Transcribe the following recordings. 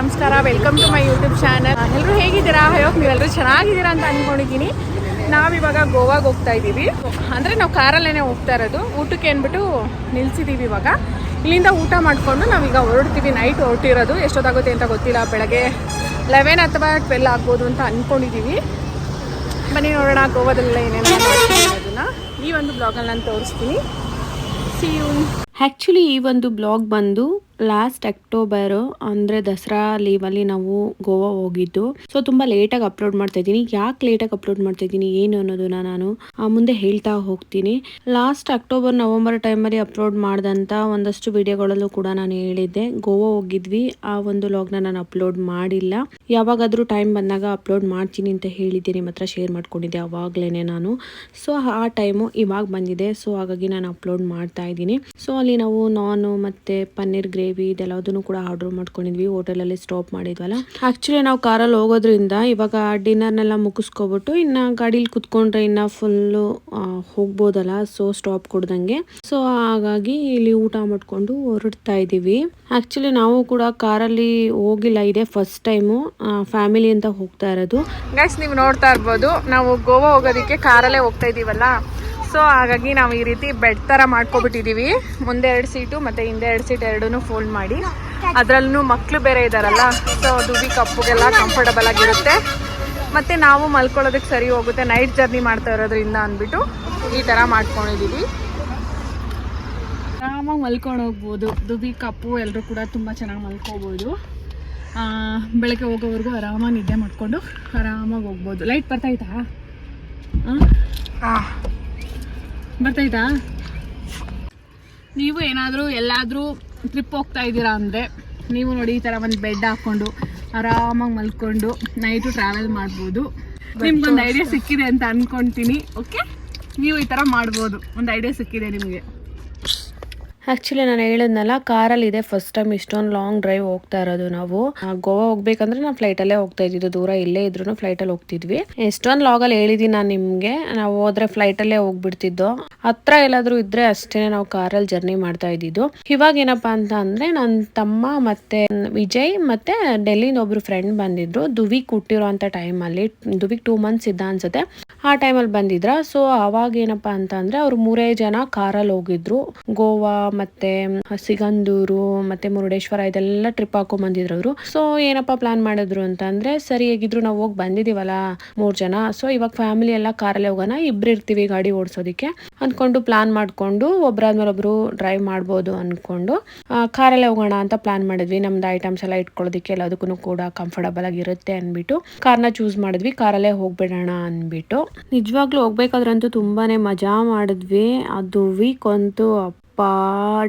ನಮಸ್ಕಾರ welcome to my YouTube channel ಎಲ್ಲರೂ ಹೇಗಿದ್ದೀರಾ? ಹೋಗಿ ನೀವೆಲ್ಲರೂ ಚೆನ್ನಾಗಿದ್ದೀರಾ ಅಂತ ಅಂದ್ಕೊಂಡಿದ್ದೀನಿ ನಾವಿವಾಗ ಗೋವಾಗೆ ಹೋಗ್ತಾ ಇದ್ದೀವಿ. ಅಂದರೆ ನಾವು ಕಾರಲ್ಲೇ ಹೋಗ್ತಾ ಇರೋದು. ಊಟಕ್ಕೆ ಅಂದ್ಬಿಟ್ಟು ನಿಲ್ಸಿದ್ದೀವಿ ಇವಾಗ. ಇಲ್ಲಿಂದ ಊಟ ಮಾಡಿಕೊಂಡು ನಾವೀಗ ಹೊರಡ್ತೀವಿ. ನೈಟ್ ಹೊರಟಿರೋದು. ಎಷ್ಟೊತ್ತಾಗುತ್ತೆ ಅಂತ ಗೊತ್ತಿಲ್ಲ. ಬೆಳಗ್ಗೆ ಲೆವೆನ್ ಅಥವಾ ಟ್ವೆಲ್ ಆಗ್ಬೋದು ಅಂತ ಅಂದ್ಕೊಂಡಿದ್ದೀವಿ ಬನ್ನಿ ನೋಡೋಣ ಗೋವಾದಲ್ಲ ಏನೇನು ಅದನ್ನು ಈ ಒಂದು ಬ್ಲಾಗಲ್ಲಿ ನಾನು ತೋರಿಸ್ತೀನಿ. ಸಿ ಯು ಆ್ಯಕ್ಚುಲಿ ಈ ಒಂದು ಬ್ಲಾಗ್ ಬಂದು ಲಾಸ್ಟ್ ಅಕ್ಟೋಬರ್ ಅಂದರೆ ದಸರಾ ಲೀವಲ್ಲಿ ನಾವು ಗೋವಾ ಹೋಗಿದ್ದು. ಸೊ ತುಂಬ ಲೇಟಾಗಿ ಅಪ್ಲೋಡ್ ಮಾಡ್ತಾ ಇದ್ದೀನಿ. ಯಾಕೆ ಲೇಟಾಗಿ ಅಪ್ಲೋಡ್ ಮಾಡ್ತಾ ಇದ್ದೀನಿ? ಏನು ಅನ್ನೋದನ್ನ ನಾನು ಆ, ಮುಂದೆ ಹೇಳ್ತಾ ಹೋಗ್ತೀನಿ. ಲಾಸ್ಟ್ ಅಕ್ಟೋಬರ್ ನವಂಬರ್ ಟೈಮಲ್ಲಿ ಅಪ್ಲೋಡ್ ಮಾಡಿದಂಥ ಒಂದಷ್ಟು ವಿಡಿಯೋಗಳಲ್ಲೂ ಕೂಡ ನಾನು ಹೇಳಿದ್ದೆ. ಗೋವಾ ಹೋಗಿದ್ವಿ. ಆ ಒಂದು ಲಾಗ್ನ ನಾನು ಅಪ್ಲೋಡ್ ಮಾಡಿಲ್ಲ. ಯಾವಾಗಾದರೂ ಟೈಮ್ ಬಂದಾಗ ಅಪ್ಲೋಡ್ ಮಾಡ್ತೀನಿ ಅಂತ ಹೇಳಿದ್ದೆ. ನಿಮ್ಮ ಹತ್ರ ಶೇರ್ ಮಾಡ್ಕೊಂಡಿದ್ದೆ ಅವಾಗಲೇ ನಾನು. ಸೊ ಆ ಟೈಮು ಇವಾಗ ಬಂದಿದೆ. ಸೊ ಹಾಗಾಗಿ ನಾನು ಅಪ್ಲೋಡ್ ಮಾಡ್ತಾ ಇದ್ದೀನಿ. ಸೊ ಅಲ್ಲಿ ನಾವು ನಾನು ಮತ್ತೆ ಪನ್ನೀರ್ ಗ್ರೇವಿ ಇದೆಲ್ಲದನ್ನು ಕೂಡ ಆರ್ಡರ್ ಮಾಡ್ಕೊಂಡಿದ್ವಿ. ಹೋಟೆಲಲ್ಲಿ ಸ್ಟಾಪ್ ಮಾಡಿದ್ವಲ್ಲ. ಆ್ಯಕ್ಚುಲಿ ನಾವು ಕಾರಲ್ಲಿ ಹೋಗೋದ್ರಿಂದ ಇವಾಗ ಡಿನ್ನರ್ನೆಲ್ಲ ಮುಗಿಸ್ಕೊಬಿಟ್ಟು ಇನ್ನು ಗಾಡೀಲಿ ಕುತ್ಕೊಂಡ್ರೆ ಇನ್ನು ಫುಲ್ಲು ಹೋಗ್ಬೋದಲ್ಲ ಸೊ ಸ್ಟಾಪ್ ಕೊಡ್ದಂಗೆ. ಸೊ ಹಾಗಾಗಿ ಇಲ್ಲಿ ಊಟ ಮಾಡಿಕೊಂಡು ಹೊರಡ್ತಾ ಇದ್ದೀವಿ ಆ್ಯಕ್ಚುಲಿ ನಾವು ಕೂಡ ಕಾರಲ್ಲಿ ಹೋಗಿಲ್ಲ, ಇದೆ ಫಸ್ಟ್ ಟೈಮು ಫ್ಯಾಮಿಲಿ ಅಂತ ಹೋಗ್ತಾ ಇರೋದು. ನೆಕ್ಸ್ಟ್ ನೀವು ನೋಡ್ತಾ ಇರ್ಬೋದು, ನಾವು ಗೋವಾ ಹೋಗೋದಕ್ಕೆ ಕಾರಲ್ಲೇ ಹೋಗ್ತಾ ಇದೀವಲ್ಲ. ಸೊ ಹಾಗಾಗಿ ನಾವು ಈ ರೀತಿ ಬೆಡ್ ಥರ ಮಾಡ್ಕೊಬಿಟ್ಟಿದ್ದೀವಿ ಮುಂದೆ ಎರಡು ಸೀಟು ಮತ್ತು ಹಿಂದೆ ಎರಡು ಸೀಟ್ ಎರಡೂ ಫೋಲ್ಡ್ ಮಾಡಿ. ಅದರಲ್ಲೂ ಮಕ್ಕಳು ಬೇರೆ ಇದ್ದಾರಲ್ಲ ಸೊ ದುಬಿ ಕಪ್ಪುಗೆಲ್ಲ ಕಂಫರ್ಟಬಲ್ ಆಗಿರುತ್ತೆ. ಮತ್ತು ನಾವು ಮಲ್ಕೊಳ್ಳೋದಕ್ಕೆ ಸರಿ ಹೋಗುತ್ತೆ ನೈಟ್ ಜರ್ನಿ ಮಾಡ್ತಾ ಇರೋದ್ರಿಂದ ಅಂದ್ಬಿಟ್ಟು ಈ ಥರ ಮಾಡ್ಕೊಂಡಿದ್ದೀವಿ ಆರಾಮಾಗಿ ಮಲ್ಕೊಂಡು ಹೋಗ್ಬೋದು. ದುಬಿ ಕಪ್ಪು ಎಲ್ಲರೂ ಕೂಡ ತುಂಬ ಚೆನ್ನಾಗಿ ಮಲ್ಕೋಬೋದು. ಬೆಳಗ್ಗೆ ಹೋಗೋವರೆಗೂ ಆರಾಮಾಗಿ ನಿದ್ದೆ ಮಾಡಿಕೊಂಡು ಆರಾಮಾಗಿ ಹೋಗ್ಬೋದು. ಲೈಟ್ ಬರ್ತಾಯ್ತಾ ಹಾಂ ಬರ್ತಾಯ್ತಾ? ನೀವು ಏನಾದರೂ ಎಲ್ಲಾದರೂ ಟ್ರಿಪ್ ಹೋಗ್ತಾ ಇದ್ದೀರಾ ಅಂದರೆ ನೀವು ನೋಡಿ ಈ ಥರ ಒಂದು ಬೆಡ್ ಹಾಕ್ಕೊಂಡು ಆರಾಮಾಗಿ ಮಲ್ಕೊಂಡು ನೈಟು ಟ್ರಾವೆಲ್ ಮಾಡ್ಬೋದು. ನಿಮ್ಗೊಂದು ಐಡಿಯಾ ಸಿಕ್ಕಿದೆ ಅಂತ ಅಂದ್ಕೊತೀನಿ ಓಕೆ ನೀವು ಈ ಥರ ಮಾಡ್ಬೋದು. ಒಂದು ಐಡಿಯಾ ಸಿಕ್ಕಿದೆ ನಿಮಗೆ. ಆ್ಯಕ್ಚುಲಿ ನಾನು ಹೇಳಿದ್ನಲ್ಲ, ಕಾರಲ್ಲಿ ಇದೆ ಫಸ್ಟ್ ಟೈಮ್ ಇಷ್ಟೊಂದು ಲಾಂಗ್ ಡ್ರೈವ್ ಹೋಗ್ತಾ ಇರೋದು ನಾವು. ಗೋವಾ ಹೋಗ್ಬೇಕಂದ್ರೆ ನಾವು ಫ್ಲೈಟಲ್ಲೇ ಹೋಗ್ತಾ ಇದ್ದಿದ್ದು, ದೂರ ಇಲ್ಲೇ ಇದ್ರು ಫ್ಲೈಟಲ್ಲಿ ಹೋಗ್ತಿದ್ವಿ. ಎಷ್ಟೊಂದು ಲಾಗಲ್ಲಿ ಹೇಳಿದ್ದೀನಿ ನಾನು ನಿಮಗೆ, ನಾವು ಹೋದ್ರೆ ಫ್ಲೈಟಲ್ಲೇ ಹೋಗ್ಬಿಡ್ತಿದ್ದು. ಹತ್ರ ಎಲ್ಲಾದರೂ ಇದ್ರೆ ಅಷ್ಟೇ ನಾವು ಕಾರಲ್ಲಿ ಜರ್ನಿ ಮಾಡ್ತಾ ಇದ್ದಿದ್ದು. ಇವಾಗ ಏನಪ್ಪಾ ಅಂತ ಅಂದ್ರೆ ನನ್ನ ತಮ್ಮ ಮತ್ತೆ ವಿಜಯ್ ಮತ್ತೆ ಡೆಲ್ಲಿಯಿಂದ ಒಬ್ರು ಫ್ರೆಂಡ್ ಬಂದಿದ್ರು. ದುವಿಗ್ ಹುಟ್ಟಿರೋ ಅಂತ ಟೈಮಲ್ಲಿ ದುವಿಗ್ ಟೂ ಮಂತ್ಸ್ ಇದ್ದ ಅನ್ಸುತ್ತೆ. ಆ ಟೈಮಲ್ಲಿ ಬಂದಿದ್ರ. ಸೊ ಅವಾಗ ಏನಪ್ಪಾ ಅಂತ ಅಂದ್ರೆ, ಅವ್ರು ಮೂರೇ ಜನ ಕಾರಲ್ಲಿ ಹೋಗಿದ್ರು. ಗೋವಾ ಮತ್ತೆ ಸಿಗಂದೂರು ಮತ್ತೆ ಮುರುಡೇಶ್ವರ ಇದೆಲ್ಲ ಟ್ರಿಪ್ ಹಾಕೊಂಡ್ ಬಂದಿದ್ರು ಅವರು. ಸೊ ಏನಪ್ಪ ಪ್ಲಾನ್ ಮಾಡಿದ್ರು ಅಂತ ಅಂದ್ರೆ, ಸರಿ, ಹೇಗಿದ್ರು ನಾವು ಹೋಗಿ ಬಂದಿದೀವಲ್ಲ ಮೂರ್ ಜನ. ಸೊ ಇವಾಗ ಫ್ಯಾಮಿಲಿ ಎಲ್ಲ ಕಾರಲ್ಲಿ ಹೋಗೋಣ, ಇಬ್ರು ಇರ್ತೀವಿ ಗಾಡಿ ಓಡಿಸೋದಿಕ್ಕೆ ಅಂದ್ಕೊಂಡು ಪ್ಲಾನ್ ಮಾಡ್ಕೊಂಡು ಒಬ್ಬರಾದ್ಮೇಲೆ ಒಬ್ರು ಡ್ರೈವ್ ಮಾಡ್ಬೋದು ಅನ್ಕೊಂಡು ಕಾರಲ್ಲೇ ಹೋಗೋಣ ಅಂತ ಪ್ಲಾನ್ ಮಾಡಿದ್ವಿ. ನಮ್ದು ಐಟಮ್ಸ್ ಎಲ್ಲ ಇಟ್ಕೊಳ್ಳೋದಕ್ಕೆ ಎಲ್ಲದಕ್ಕೂ ಕೂಡ ಕಂಫರ್ಟಬಲ್ ಆಗಿರುತ್ತೆ ಅಂದ್ಬಿಟ್ಟು ಕಾರ್ನ ಚೂಸ್ ಮಾಡಿದ್ವಿ. ಕಾರಲ್ಲೇ ಹೋಗ್ಬಿಡೋಣ ಅಂದ್ಬಿಟ್ಟು ನಿಜವಾಗ್ಲೂ ಹೋಗ್ಬೇಕಾದ್ರಂತೂ ತುಂಬಾನೇ ಮಜಾ ಮಾಡಿದ್ವಿ. ಅದು ವೀಕ್ ಅಂತೂ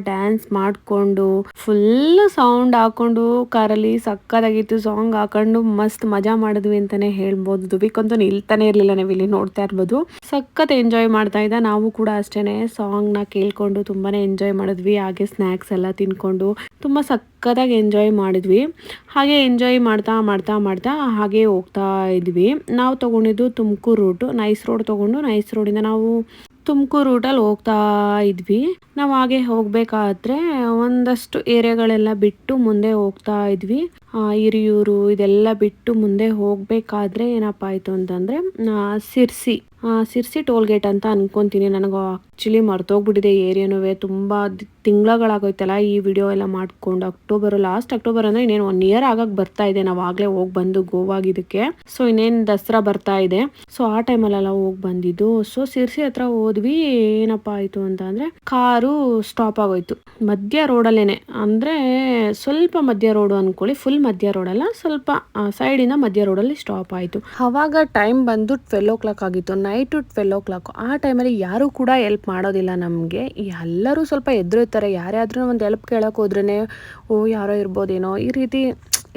ಡ್ಯಾನ್ಸ್ ಮಾಡ್ಕೊಂಡು ಫುಲ್ ಸೌಂಡ್ ಹಾಕೊಂಡು, ಕಾರಲ್ಲಿ ಸಕ್ಕತ್ತಾಗಿತ್ತು ಸಾಂಗ್ ಹಾಕೊಂಡು ಮಸ್ತ್ ಮಜಾ ಮಾಡಿದ್ವಿ ಅಂತಾನೆ ಹೇಳ್ಬೋದು. ದುಬಿಕಂತೂ ನಿಲ್ತಾನೆ ಇರಲಿಲ್ಲ ನೀವು ಇಲ್ಲಿ ನೋಡ್ತಾ ಇರ್ಬೋದು. ಸಖತ್ ಎಂಜಾಯ್ ಮಾಡ್ತಾ ಇದ್ದ. ನಾವು ಕೂಡ ಅಷ್ಟೇನೆ ಸಾಂಗ್ನ ಕೇಳ್ಕೊಂಡು ತುಂಬಾನೇ ಎಂಜಾಯ್ ಮಾಡಿದ್ವಿ. ಹಾಗೆ ಸ್ನ್ಯಾಕ್ಸ್ ಎಲ್ಲ ತಿನ್ಕೊಂಡು ತುಂಬಾ ಸಕ್ಕತ್ತಾಗಿ ಎಂಜಾಯ್ ಮಾಡಿದ್ವಿ. ಹಾಗೆ ಎಂಜಾಯ್ ಮಾಡ್ತಾ ಮಾಡ್ತಾ ಮಾಡ್ತಾ ಹಾಗೆ ಹೋಗ್ತಾ ಇದ್ವಿ. ನಾವು ತಗೊಂಡಿದ್ದು ತುಮಕೂರು ರೂಟು ನೈಸ್ ರೋಡ್ ತಗೊಂಡು ನೈಸ್ ರೋಡಿಂದ ನಾವು ತುಮಕೂರು ರೂಟಲ್ಲಿ ಹೋಗ್ತಾ ಇದ್ವಿ. ನಾವು ಹಾಗೆ ಹೋಗ್ಬೇಕಾದ್ರೆ ಒಂದಷ್ಟು ಏರಿಯಾಗಳೆಲ್ಲ ಬಿಟ್ಟು ಮುಂದೆ ಹೋಗ್ತಾ ಇದ್ವಿ. ಹಿರಿಯೂರು ಇದೆಲ್ಲ ಬಿಟ್ಟು ಮುಂದೆ ಹೋಗಬೇಕಾದ್ರೆ ಏನಪ್ಪ ಆಯಿತು ಅಂತಂದ್ರೆ ಸಿರ್ಸಿ ಸಿರ್ಸಿ ಟೋಲ್ ಗೇಟ್ ಅಂತ ಅನ್ಕೊಂತೀನಿ ನನಗೆ. ಆಕ್ಚುಲಿ ಮರ್ತೋಗ್ಬಿಟ್ಟಿದೆ ಏರಿಯಾನೂ ತುಂಬಾ ತಿಂಗಳಾಗೋಯ್ತಲ್ಲ ಈ ವಿಡಿಯೋ ಎಲ್ಲ ಮಾಡ್ಕೊಂಡು. ಅಕ್ಟೋಬರ್ ಲಾಸ್ಟ್ ಅಕ್ಟೋಬರ್ ಅಂದ್ರೆ ಇನ್ನೇನು ಒನ್ ಇಯರ್ ಆಗೋಕ್ಕೆ ಬರ್ತಾ ಇದೆ. ನಾವು ಆಗಲೇ ಹೋಗಿ ಬಂದು ಗೋವಾಗಿದ್ದಕ್ಕೆ ಸೊ ಇನ್ನೇನು ದಸರಾ ಬರ್ತಾ ಇದೆ. ಸೊ ಆ ಟೈಮಲ್ಲೆಲ್ಲ ಹೋಗಿ ಬಂದಿದ್ದು. ಸೊ ಸಿರ್ಸಿ ಹತ್ರ ಹೋದ್ವಿ. ಏನಪ್ಪ ಆಯಿತು ಅಂತ ಅಂದರೆ ಕಾರು ಸ್ಟಾಪ್ ಆಗೋಯ್ತು. ಮಧ್ಯ ರೋಡಲ್ಲೇನೆ. ಅಂದ್ರೆ ಸ್ವಲ್ಪ ಮಧ್ಯ ರೋಡು ಅಂದ್ಕೊಳ್ಳಿ ಫುಲ್ ಮಧ್ಯ ರೋಡಲ್ಲ ಸ್ವಲ್ಪ ಸೈಡಿಂದ ಮಧ್ಯ ರೋಡಲ್ಲಿ ಸ್ಟಾಪ್ ಆಯಿತು. ಅವಾಗ ಟೈಮ್ ಬಂದು ಟ್ವೆಲ್ ಓ ಕ್ಲಾಕ್ ಆಗಿತ್ತು. ನೈಟು ಟ್ವೆಲ್ ಓ ಕ್ಲಾಕ್ ಆ ಟೈಮಲ್ಲಿ ಯಾರು ಕೂಡ ಹೆಲ್ಪ್ ಮಾಡೋದಿಲ್ಲ ನಮಗೆ. ಎಲ್ಲರೂ ಸ್ವಲ್ಪ ಎದುರುತ್ತಾರೆ ಯಾರ್ಯಾದ್ರೂ ಒಂದು ಹೆಲ್ಪ್ ಕೇಳೋಕೆ ಹೋದ್ರೇ ಓ, ಯಾರೋ ಇರ್ಬೋದೇನೋ. ಈ ರೀತಿ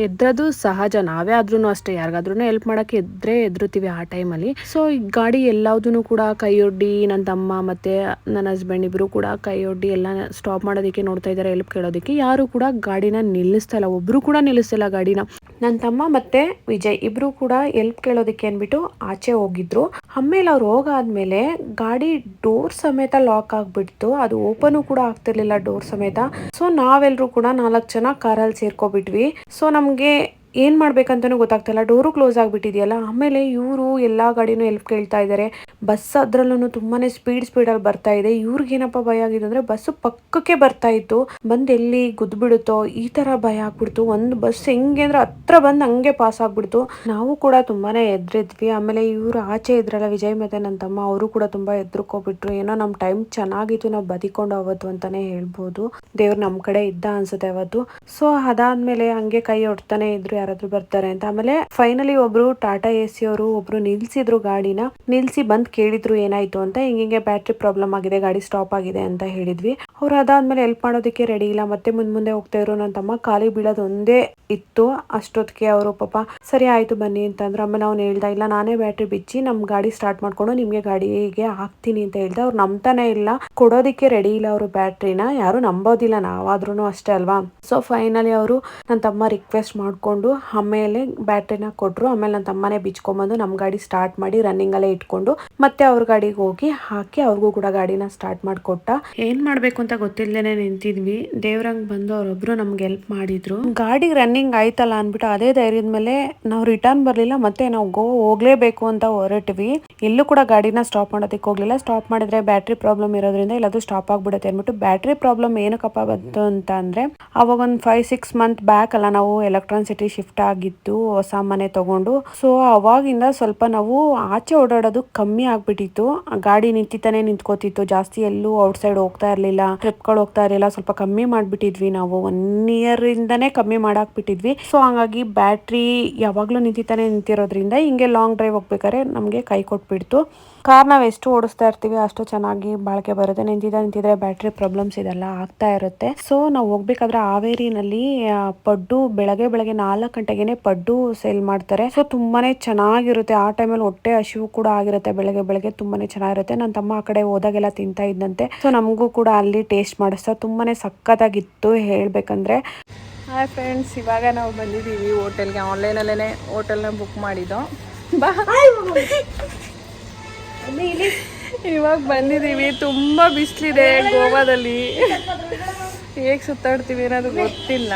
ಎದ್ರದು ಸಹಜ. ನಾವೇ ಆದ್ರೂ ಅಷ್ಟೇ ಯಾರಿಗಾದ್ರೂ ಹೆಲ್ಪ್ ಮಾಡಕ್ಕೆ ಎದ್ರೆ ಎದುರುತ್ತೀವಿ ಆ ಟೈಮಲ್ಲಿ ಸೊ ಈ ಗಾಡಿ ಎಲ್ಲದೂ ಕೂಡ ಕೈಯೊಡ್ಡಿ ನನ್ನ ತಮ್ಮ ಮತ್ತೆ ನನ್ನ ಹಸ್ಬೆಂಡ್ ಇಬ್ಬರು ಕೂಡ ಕೈಯೊಡ್ಡಿ ಎಲ್ಲ ಸ್ಟಾಪ್ ಮಾಡೋದಕ್ಕೆ ನೋಡ್ತಾ ಇದ್ದಾರೆ ಹೆಲ್ಪ್ ಕೇಳೋದಕ್ಕೆ. ಯಾರು ಕೂಡ ಗಾಡಿನ ನಿಲ್ಲಿಸ್ತಾ ಇಲ್ಲ, ಒಬ್ರು ಕೂಡ ನಿಲ್ಲಿಸ್ತಿಲ್ಲ ಗಾಡಿನ. ನನ್ನ ತಮ್ಮ ಮತ್ತೆ ವಿಜಯ್ ಇಬ್ರು ಕೂಡ ಹೆಲ್ಪ್ ಕೇಳೋದಕ್ಕೆ ಅಂದ್ಬಿಟ್ಟು ಆಚೆ ಹೋಗಿದ್ರು. ಆಮೇಲೆ ಅವ್ರು ಹೋಗಾದ್ಮೇಲೆ ಗಾಡಿ ಡೋರ್ ಸಮೇತ ಲಾಕ್ ಆಗ್ಬಿಡ್ತು. ಅದು ಓಪನ್ ಕೂಡ ಆಗ್ತಿರ್ಲಿಲ್ಲ ಡೋರ್ ಸಮೇತ. ಸೊ ನಾವೆಲ್ಲರೂ ಕೂಡ ನಾಲ್ಕು ಜನ ಕಾರಲ್ಲಿ ಸೇರ್ಕೊಬಿಟ್ವಿ. ಸೊ ನಮ್ಮ ನಮಗೆ ಏನು ಮಾಡ್ಬೇಕಂತನೂ ಗೊತ್ತಾಗ್ತಿಲ್ಲ. ಡೋರು ಕ್ಲೋಸ್ ಆಗಿಬಿಟ್ಟಿದೆಯಲ್ಲ, ಆಮೇಲೆ ಇವರು ಎಲ್ಲ ಗಾಡಿನೂ ಎಲ್ಪ್ ಕೇಳ್ತಾ ಇದ್ದಾರೆ ಬಸ್ ಅದರಲ್ಲೂ ತುಂಬಾ ಸ್ಪೀಡ್ ಸ್ಪೀಡಲ್ಲಿ ಬರ್ತಾ ಇದೆ. ಇವ್ರಿಗೇನಪ್ಪ ಭಯ ಆಗಿದೆ ಅಂದರೆ ಬಸ್ಸು ಪಕ್ಕಕ್ಕೆ ಬರ್ತಾ ಇತ್ತು. ಬಂದು ಎಲ್ಲಿ ಗುದ್ದು ಬಿಡುತ್ತೋ ಈ ಥರ ಭಯ ಆಗ್ಬಿಡ್ತು. ಒಂದು ಬಸ್ ಹೆಂಗೆ ಅಂದರೆ ಹತ್ರ ಬಂದು ಹಂಗೆ ಪಾಸ್ ಆಗ್ಬಿಡ್ತು. ನಾವು ಕೂಡ ತುಂಬಾನೇ ಎದ್ರಿದ್ವಿ ಆಮೇಲೆ ಇವರು ಆಚೆ ಇದ್ರಲ್ಲ ವಿಜಯ್ ಮತ್ತೆ ನನ್ನ ತಮ್ಮ ಅವರು ಕೂಡ ತುಂಬಾ ಎದ್ರುಕೋಬಿಟ್ರು ಏನೋ ನಮ್ಮ ಟೈಮ್ ಚೆನ್ನಾಗಿತ್ತು, ನಾವು ಬದಿಕೊಂಡು ಅವತ್ತು ಅಂತಾನೆ ಹೇಳ್ಬೋದು. ದೇವ್ರು ನಮ್ಮ ಕಡೆ ಇದ್ದ ಅನ್ಸುತ್ತೆ ಅವತ್ತು. ಸೊ ಅದಾದ್ಮೇಲೆ ಹಂಗೆ ಕೈ ಹೊಡ್ತಾನೆ ಇದ್ರು ಯಾರಾದ್ರೂ ಬರ್ತಾರೆ ಅಂತ. ಆಮೇಲೆ ಫೈನಲಿ ಒಬ್ರು ಟಾಟಾ ಎ ಸಿ ಅವರು ಒಬ್ರು ನಿಲ್ಸಿದ್ರು ಗಾಡಿನ. ನಿಲ್ಸಿ ಬಂದ್ ಕೇಳಿದ್ರು ಏನಾಯ್ತು ಅಂತ. ಹಿಂಗೆ ಬ್ಯಾಟ್ರಿ ಪ್ರಾಬ್ಲಮ್ ಆಗಿದೆ, ಗಾಡಿ ಸ್ಟಾಪ್ ಆಗಿದೆ ಅಂತ ಹೇಳಿದ್ವಿ. ಅವ್ರು ಅದಾದ್ಮೇಲೆ ಹೆಲ್ಪ್ ಮಾಡೋದಕ್ಕೆ ರೆಡಿ ಇಲ್ಲ. ಮತ್ತೆ ಮುಂದ್ ಮುಂದೆ ಹೋಗ್ತಾ ಇರೋ ನನ್ನ ತಮ್ಮ ಖಾಲಿ ಬೀಳೋದೊಂದೇ ಇತ್ತು. ಅಷ್ಟೊತ್ತಿಗೆ ಅವರು ಪಾಪ, ಸರಿ ಆಯ್ತು ಬನ್ನಿ ಅಂತಂದ್ರು. ಆಮೇಲೆ ಅವ್ನು ಹೇಳ್ದ ಇಲ್ಲ. ನಾನೇ ಬ್ಯಾಟ್ರಿ ಬಿಚ್ಚಿ ನಮ್ ಗಾಡಿ ಸ್ಟಾರ್ಟ್ ಮಾಡ್ಕೊಂಡು ನಿಮ್ಗೆ ಗಾಡಿಗೆ ಹಾಕ್ತೀನಿ ಅಂತ ಹೇಳ್ದೆ. ಅವ್ರು ನಂಬ್ತಾನೆ ಇಲ್ಲ. ಕೊಡೋದಿಕ್ಕೆ ರೆಡಿ ಇಲ್ಲ ಅವರು ಬ್ಯಾಟ್ರಿನ ಯಾರು ನಂಬೋದಿಲ್ಲ. ನಾವಾದ್ರೂ ಅಷ್ಟೇ ಅಲ್ವಾ? ಸೊ ಫೈನಲಿ ಅವರು ನನ್ನ ತಮ್ಮ ರಿಕ್ವೆಸ್ಟ್ ಮಾಡ್ಕೊಂಡು ಆಮೇಲೆ ಬ್ಯಾಟ್ರಿನ ಕೊಟ್ರು. ಆಮೇಲೆ ನನ್ನ ತಮ್ಮನೇ ಬಿಚ್ಕೊಂಬಂದು ನಮ್ಮ ಗಾಡಿ ಸ್ಟಾರ್ಟ್ ಮಾಡಿ ರನ್ನಿಂಗ್ ಅಲ್ಲೇ ಇಟ್ಕೊಂಡು ಮತ್ತೆ ಅವ್ರ ಗಾಡಿಗೆ ಹೋಗಿ ಹಾಕಿ ಅವ್ರಿಗೂ ಕೂಡ ಗಾಡಿನ ಸ್ಟಾರ್ಟ್ ಮಾಡಿಕೊಟ್ಟ. ಏನ್ ಮಾಡ್ಬೇಕು ಅಂತ ಗೊತ್ತಿಲ್ಲದೇನೆ ನಿಂತಿದ್ವಿ. ದೇವ್ರಂಗ್ ಬಂದು ಅವ್ರೊಬ್ರು ನಮ್ಗೆ ಹೆಲ್ಪ್ ಮಾಡಿದ್ರು. ಗಾಡಿ ರನ್ನಿಂಗ್ ಆಯ್ತಲ್ಲ ಅನ್ಬಿಟ್ಟು ಅದೇ ಧೈರ್ಯದ ಮೇಲೆ ನಾವು ರಿಟರ್ನ್ ಬರಲಿಲ್ಲ, ಮತ್ತೆ ನಾವು ಗೋ ಹೋಗ್ಲೇಬೇಕು ಅಂತ ಹೊರಟ್ವಿ. ಇಲ್ಲೂ ಕೂಡ ಗಾಡಿನ ಸ್ಟಾಪ್ ಮಾಡೋದಕ್ಕೆ ಹೋಗ್ಲಿಲ್ಲ. ಸ್ಟಾಪ್ ಮಾಡಿದ್ರೆ ಬ್ಯಾಟ್ರಿ ಪ್ರಾಬ್ಲಮ್ ಇರೋದ್ರಿಂದ ಇಲ್ಲದು ಸ್ಟಾಪ್ ಆಗ್ಬಿಡುತ್ತೆ ಅಂದ್ಬಿಟ್ಟು ಬ್ಯಾಟ್ರಿ ಪ್ರಾಬ್ಲಮ್ ಏನಕ್ಕಪ್ಪ ಬಂತು ಅಂತ ಅಂದ್ರೆ, ಅವಾಗ ಒಂದು ಫೈವ್ ಸಿಕ್ಸ್ ಮಂತ್ ಬ್ಯಾಕ್ ಅಲ್ಲ ನಾವು ಎಲೆಕ್ಟ್ರಾನ್ ಸಿಟಿ ಶಿಫ್ಟ್ ಆಗಿದ್ದು, ಹೊಸ ಮನೆ ತಗೊಂಡು. ಸೊ ಅವಾಗಿಂದ ಸ್ವಲ್ಪ ನಾವು ಆಚೆ ಓಡಾಡೋದು ಕಮ್ಮಿ ಆಗ್ಬಿಟ್ಟಿತ್ತು. ಗಾಡಿ ನಿಂತಿತಾನೆ ನಿಂತ್ಕೋತಿತ್ತು. ಜಾಸ್ತಿ ಎಲ್ಲೂ ಔಟ್ಸೈಡ್ ಹೋಗ್ತಾ ಇರ್ಲಿಲ್ಲ. ಟ್ರಿಪ್ಗಳು ಹೋಗ್ತಾ ಇರಲಿಲ್ಲ, ಸ್ವಲ್ಪ ಕಮ್ಮಿ ಮಾಡಿಬಿಟ್ಟಿದ್ವಿ ನಾವು. ಒನ್ ಇಯರ್ ಇಂದನೇ ಕಮ್ಮಿ ಮಾಡಾಕ್ಬಿಟ್ಟಿದ್ವಿ. ಸೊ ಹಂಗಾಗಿ ಬ್ಯಾಟ್ರಿ ಯಾವಾಗಲೂ ನಿಂತಿತಾನೆ ನಿಂತಿರೋದ್ರಿಂದ ಹಿಂಗೆ ಲಾಂಗ್ ಡ್ರೈವ್ ಹೋಗ್ಬೇಕಾದ್ರೆ ನಮಗೆ ಕೈ ಕೊಟ್ಬಿಡ್ತು. ಕಾರ್ ನಾವು ಎಷ್ಟು ಓಡಿಸ್ತಾ ಇರ್ತೀವಿ ಅಷ್ಟು ಚೆನ್ನಾಗಿ ಬಾಳಿಕೆ ಬರುತ್ತೆ. ನಿಂತಿದ್ದ ನಿಂತಿದ್ರೆ ಬ್ಯಾಟ್ರಿ ಪ್ರಾಬ್ಲಮ್ಸ್ ಇದೆಲ್ಲ ಆಗ್ತಾ ಇರುತ್ತೆ. ಸೊ ನಾವು ಹೋಗ್ಬೇಕಾದ್ರೆ ಹಾವೇರಿನಲ್ಲಿ ಪಡ್ಡು ಬೆಳಗ್ಗೆ ಬೆಳಗ್ಗೆ ನಾಲ್ಕು ಗಂಟೆಗೆ ಪಡ್ಡು ಸೇಲ್ ಮಾಡ್ತಾರೆ. ಸೊ ತುಂಬಾನೇ ಚೆನ್ನಾಗಿರುತ್ತೆ. ಆ ಟೈಮಲ್ಲಿ ಹೊಟ್ಟೆ ಹಸಿವು ಕೂಡ ಆಗಿರುತ್ತೆ. ಬೆಳಗ್ಗೆ ಬೆಳಗ್ಗೆ ತುಂಬಾನೇ ಚೆನ್ನಾಗಿರುತ್ತೆ. ನನ್ನ ತಮ್ಮ ಆ ಕಡೆ ಹೋದಾಗೆಲ್ಲ ತಿಂತಾ ಇದ್ದಂತೆ. ಸೊ ನಮಗೂ ಕೂಡ ಅಲ್ಲಿ ಟೇಸ್ಟ್ ಮಾಡಿಸ್ತಾ ತುಂಬಾ ಸಕ್ಕತ್ತಾಗಿತ್ತು ಹೇಳಬೇಕಂದ್ರೆ. ಹಾಯ್ ಫ್ರೆಂಡ್ಸ್ ಇವಾಗ ನಾವು ಬಂದಿದ್ದೀವಿ ಹೋಟೆಲ್ಗೆ. ಆನ್ಲೈನಲ್ಲೇ ಹೋಟೆಲ್ನ ಬುಕ್ ಮಾಡಿದ್ದು. ಬಾ. ಇವಾಗ ಬಂದಿದ್ದೀವಿ. ತುಂಬ ಬಿಸಿಲಿದೆ ಗೋವಾದಲ್ಲಿ. ಹೇಗೆ ಸುತ್ತಾಡ್ತೀವಿ ಅನ್ನೋದು ಗೊತ್ತಿಲ್ಲ.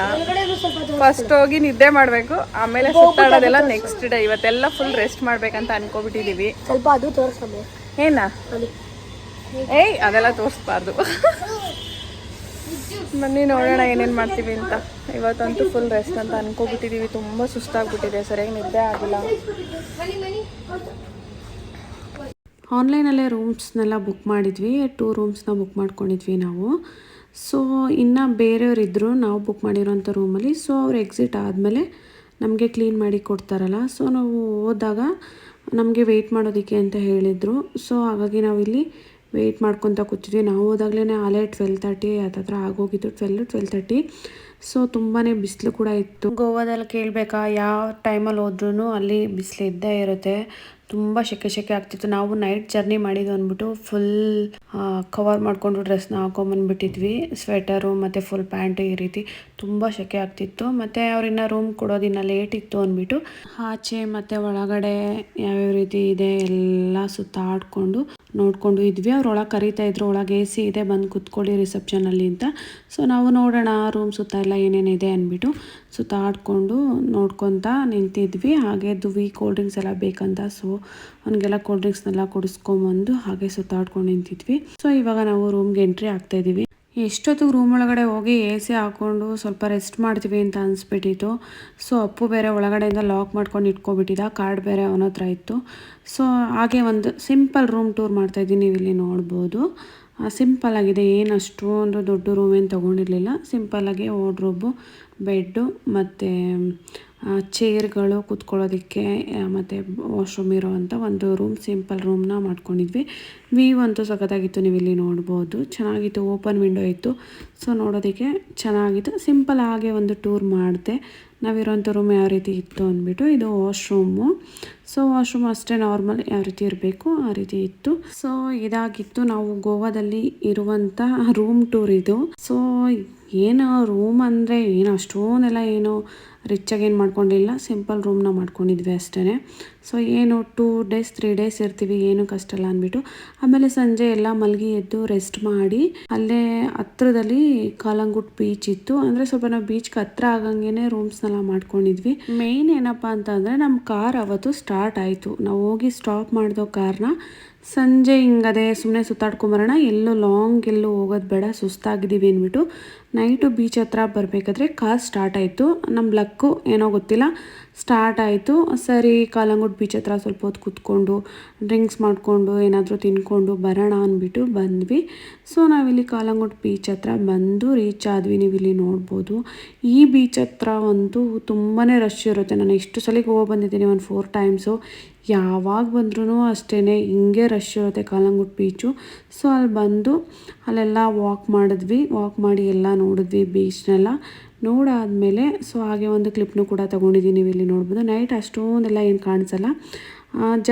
ಫಸ್ಟ್ ಹೋಗಿ ನಿದ್ದೆ ಮಾಡಬೇಕು. ಆಮೇಲೆ ಸುತ್ತಾಡೋದೆಲ್ಲ ನೆಕ್ಸ್ಟ್ ಡೇ ಇವತ್ತೆಲ್ಲ ಫುಲ್ ರೆಸ್ಟ್ ಮಾಡ್ಬೇಕಂತ ಅನ್ಕೊಬಿಟ್ಟಿದ್ದೀವಿ. ಸ್ವಲ್ಪ ಅದು ತೋರಿಸ್ಕೊಂಡೆ ಏನ? ಏಯ್ ಅದೆಲ್ಲ ತೋರಿಸ್ಬಾರ್ದು. ಬನ್ನಿ ನೋಡೋಣ ಏನೇನು ಮಾಡ್ತೀವಿ ಅಂತ. ಇವತ್ತಂತೂ ಫುಲ್ ರೆಸ್ಟ್ ಅಂತ ಅನ್ಕೋಬಿಟ್ಟಿದ್ದೀವಿ ತುಂಬ ಸುಸ್ತಾಗ್ಬಿಟ್ಟಿದೆ. ಸರಿಯಾಗಿ ನಿದ್ದೆ ಆಗಿಲ್ಲ. ಆನ್ಲೈನಲ್ಲೇ ರೂಮ್ಸ್ನೆಲ್ಲ ಬುಕ್ ಮಾಡಿದ್ವಿ. ಟೂ ರೂಮ್ಸ್ನ ಬುಕ್ ಮಾಡ್ಕೊಂಡಿದ್ವಿ ನಾವು. ಸೊ ಇನ್ನು ಬೇರೆಯವರಿದ್ದರು ನಾವು ಬುಕ್ ಮಾಡಿರೋಂಥ ರೂಮಲ್ಲಿ ಸೊ ಅವ್ರು ಎಕ್ಸಿಟ್ ಆದಮೇಲೆ ನಮಗೆ ಕ್ಲೀನ್ ಮಾಡಿ ಕೊಡ್ತಾರಲ್ಲ. ಸೊ ನಾವು ಹೋದಾಗ ನಮಗೆ ವೆಯ್ಟ್ ಮಾಡೋದಕ್ಕೆ ಅಂತ ಹೇಳಿದರು. ಸೊ ಹಾಗಾಗಿ ನಾವಿಲ್ಲಿ ವೆಯ್ಟ್ ಮಾಡ್ಕೊತ ಕೂತಿದ್ವಿ. ನಾವು ಹೋದಾಗಲೇ ಆಲೇ ಟ್ವೆಲ್ ತರ್ಟಿ ಹತ್ತತ್ರ ಆಗೋಗಿತ್ತು. ಟ್ವೆಲ್ ಟ್ವೆಲ್ ತರ್ಟಿ ಸೊ ತುಂಬಾ ಬಿಸಿಲು ಕೂಡ ಇತ್ತು. ಗೋವಾದಲ್ಲಿ ಕೇಳಬೇಕಾ? ಯಾವ ಟೈಮಲ್ಲಿ ಹೋದ್ರೂ ಅಲ್ಲಿ ಬಿಸಿಲು ಇದ್ದೇ ಇರುತ್ತೆ. ತುಂಬ ಸೆಕೆ ಸೆಕೆ ಆಗ್ತಿತ್ತು. ನಾವು ನೈಟ್ ಜರ್ನಿ ಮಾಡಿದ್ದು ಅಂದ್ಬಿಟ್ಟು ಫುಲ್ ಕವರ್ ಮಾಡಿಕೊಂಡು ಡ್ರೆಸ್ನ ಹಾಕೊಂಬಂದ್ಬಿಟ್ಟಿದ್ವಿ. ಸ್ವೆಟರು ಮತ್ತು ಫುಲ್ ಪ್ಯಾಂಟು ಈ ರೀತಿ. ತುಂಬ ಸೆಕೆ ಆಗ್ತಿತ್ತು. ಮತ್ತು ಅವ್ರಿನ್ನ ರೂಮ್ ಕೊಡೋದಿನ್ನ ಲೇಟ್ ಇತ್ತು ಅಂದ್ಬಿಟ್ಟು ಆಚೆ ಮತ್ತು ಒಳಗಡೆ ಯಾವ್ಯಾವ ರೀತಿ ಇದೆ ಎಲ್ಲ ಸುತ್ತಾಡ್ಕೊಂಡು ನೋಡಿಕೊಂಡು ಇದ್ವಿ. ಅವ್ರು ಒಳಗೆ ಕರೀತಾ ಇದ್ರು. ಒಳಗೆ ಎ ಸಿ ಇದೆ. ಬಂದು ಕುತ್ಕೊಳ್ಳಿ ರಿಸೆಪ್ಷನಲ್ಲಿ ಅಂತ. ಸೊ ನಾವು ನೋಡೋಣ ರೂಮ್ ಸುತ್ತ ಎಲ್ಲ ಏನೇನಿದೆ ಅಂದ್ಬಿಟ್ಟು ಸುತ್ತಾಡ್ಕೊಂಡು ನೋಡ್ಕೊತ ನಿಂತಿದ್ವಿ. ಹಾಗೆ ದುವಿ ಕೋಲ್ಡ್ ಡ್ರಿಂಕ್ಸ್ ಎಲ್ಲ ಬೇಕಂತ. ಸೊ ಅವನಿಗೆಲ್ಲ ಕೋಲ್ಡ್ ಡ್ರಿಂಕ್ಸ್ನೆಲ್ಲ ಕೊಡಿಸ್ಕೊಂಬಂದು ಹಾಗೆ ಸುತ್ತಾಡ್ಕೊಂಡು ನಿಂತಿದ್ವಿ. ಸೊ ಇವಾಗ ನಾವು ರೂಮ್ಗೆ ಎಂಟ್ರಿ ಆಗ್ತಾ ಇದೀವಿ. ಎಷ್ಟೊತ್ತಿಗೆ ರೂಮ್ ಒಳಗಡೆ ಹೋಗಿ ಎ ಸಿ ಹಾಕ್ಕೊಂಡು ಸ್ವಲ್ಪ ರೆಸ್ಟ್ ಮಾಡ್ತೀವಿ ಅಂತ ಅನಿಸ್ಬಿಟ್ಟಿತ್ತು. ಸೊ ಅಪ್ಪು ಬೇರೆ ಒಳಗಡೆಯಿಂದ ಲಾಕ್ ಮಾಡ್ಕೊಂಡು ಇಟ್ಕೊಬಿಟ್ಟಿದ್ದ ಕಾರ್ಡ್ ಬೇರೆ ಅವನ ಹತ್ರ ಇತ್ತು. ಸೊ ಹಾಗೆ ಒಂದು ಸಿಂಪಲ್ ರೂಮ್ ಟೂರ್ ಮಾಡ್ತಾಯಿದ್ದೀನಿ ನೀವು ಇಲ್ಲಿ ನೋಡ್ಬೋದು. ಸಿಂಪಲ್ ಆಗಿದೆ, ಏನು ಅಷ್ಟೊಂದು ದೊಡ್ಡ ರೂಮ್ ಏನು ತೊಗೊಂಡಿರಲಿಲ್ಲ. ಸಿಂಪಲ್ಲಾಗಿ ವಾರ್ಡ್ರೋಬು, ಬೆಡ್ಡು, ಮತ್ತು ಚೇರ್ಗಳು ಕೂತ್ಕೊಳ್ಳೋದಕ್ಕೆ ಮತ್ತು ವಾಶ್ರೂಮ್ ಇರೋವಂಥ ಒಂದು ರೂಮ್ ಸಿಂಪಲ್ ರೂಮ್ನ ಮಾಡ್ಕೊಂಡಿದ್ವಿ. ವ್ಯೂ ಅಂತೂ ಸಖತ್ತಾಗಿತ್ತು ನೀವು ಇಲ್ಲಿ ನೋಡ್ಬೋದು. ಚೆನ್ನಾಗಿತ್ತು ಓಪನ್ ವಿಂಡೋ ಇತ್ತು. ಸೊ ನೋಡೋದಕ್ಕೆ ಚೆನ್ನಾಗಿತ್ತು. ಸಿಂಪಲ್ ಆಗಿ ಒಂದು ಟೂರ್ ಮಾಡಿದೆ. ನಾವಿರೋಂಥ ರೂಮ್ ಯಾವ ರೀತಿ ಇತ್ತು ಅಂದ್ಬಿಟ್ಟು, ಇದು ವಾಶ್ರೂಮು ಸೊ ವಾಶ್ರೂಮ್ ಅಷ್ಟೇ ನಾರ್ಮಲ್ ಯಾವ ರೀತಿ ಇರಬೇಕು, ಆ ರೀತಿ ಇತ್ತು. ಸೊ ಇದಾಗಿತ್ತು. ನಾವು ಗೋವಾದಲ್ಲಿ ಇರುವಂಥ ರೂಮ್ ಟೂರ್ ಇದು. ಸೊ ಏನು ರೂಮ್ ಅಂದರೆ ಏನು, ಅಷ್ಟೊಂದೆಲ್ಲ ಏನು ರಿಚಾಗಿ ಏನು ಮಾಡ್ಕೊಂಡಿಲ್ಲ ಸಿಂಪಲ್ ರೂಮ್ನ ಮಾಡ್ಕೊಂಡಿದ್ವಿ ಅಷ್ಟೇ ಸೊ ಏನು ಟೂ ಡೇಸ್ ತ್ರೀ ಡೇಸ್ ಇರ್ತೀವಿ, ಏನು ಕಷ್ಟ ಇಲ್ಲ ಅಂದ್ಬಿಟ್ಟು. ಆಮೇಲೆ ಸಂಜೆ ಎಲ್ಲ ಮಲಗಿ ಎದ್ದು ರೆಸ್ಟ್ ಮಾಡಿ, ಅಲ್ಲೇ ಹತ್ರದಲ್ಲಿ ಕಾಲಂಗುಟ್ ಬೀಚ್ ಇತ್ತು. ಅಂದರೆ ಸ್ವಲ್ಪ ನಾವು ಬೀಚ್ಗೆ ಹತ್ರ ಆಗಂಗೆ ರೂಮ್ಸ್ನೆಲ್ಲ ಮಾಡ್ಕೊಂಡಿದ್ವಿ. ಮೇಯ್ನ್ ಏನಪ್ಪ ಅಂತಂದರೆ ನಮ್ಮ ಕಾರ್ ಅವತ್ತು ಸ್ಟಾರ್ಟ್ ಆಯಿತು. ನಾವು ಹೋಗಿ ಸ್ಟಾಪ್ ಮಾಡಿದೋ ಕಾರ್ನ ಸಂಜೆ ಹಿಂಗದೆ ಸುಮ್ಮನೆ ಸುತ್ತಾಡ್ಕೊಂಬರೋಣ. ಎಲ್ಲೂ ಲಾಂಗ್ ಎಲ್ಲೂ ಹೋಗೋದು ಬೇಡ, ಸುಸ್ತಾಗಿದ್ದೀವಿ ಅಂದ್ಬಿಟ್ಟು ನೈಟು ಬೀಚ್ ಹತ್ರ ಬರಬೇಕಾದ್ರೆ ಕಾರ್ ಸ್ಟಾರ್ಟ್ ಆಯಿತು. ನಮ್ಮ ಲಕ್ಕು ಏನೋ ಗೊತ್ತಿಲ್ಲ ಸ್ಟಾರ್ಟ್ ಆಯಿತು. ಸರಿ, ಕಾಲಂಗುಟ್ ಬೀಚ್ ಹತ್ರ ಸ್ವಲ್ಪ ಹೊತ್ತು ಕೂತ್ಕೊಂಡು ಡ್ರಿಂಕ್ಸ್ ಮಾಡಿಕೊಂಡು, ಏನಾದರೂ ತಿನ್ಕೊಂಡು ಬರೋಣ ಅಂದ್ಬಿಟ್ಟು ಬಂದ್ವಿ. ಸೊ ನಾವಿಲ್ಲಿ ಕಾಲಂಗುಟ್ ಬೀಚ್ ಹತ್ರ ಬಂದು ರೀಚ್ ಆದ್ವಿ. ನೀವು ಇಲ್ಲಿ ನೋಡ್ಬೋದು. ಈ ಬೀಚ್ ಹತ್ರ ಅಂತೂ ತುಂಬಾ ರಶ್ ಇರುತ್ತೆ. ನಾನು ಎಷ್ಟು ಸಲಿಗೆ ಹೋಗಿ ಬಂದಿದ್ದೀನಿ, ಒಂದು ಫೋರ್ ಟೈಮ್ಸು ಯಾವಾಗ ಬಂದ್ರೂ ಅಷ್ಟೇ ಹಿಂಗೆ ರಶ್ ಇರುತ್ತೆ ಕಾಲಂಗುಟ್ ಬೀಚು ಸೊ ಅಲ್ಲಿ ಬಂದು ಅಲ್ಲೆಲ್ಲ ವಾಕ್ ಮಾಡಿದ್ವಿ. ವಾಕ್ ಮಾಡಿ ಎಲ್ಲ ನೋಡಿದ್ವಿ ಬೀಚ್ನೆಲ್ಲ ನೋಡಾದಮೇಲೆ ಸೊ ಹಾಗೆ ಒಂದು ಕ್ಲಿಪ್ನು ಕೂಡ ತೊಗೊಂಡಿದ್ದೀನಿ ನೀವು ಇಲ್ಲಿ ನೋಡ್ಬೋದು. ನೈಟ್ ಅಷ್ಟೊಂದೆಲ್ಲ ಏನು ಕಾಣಿಸಲ್ಲ.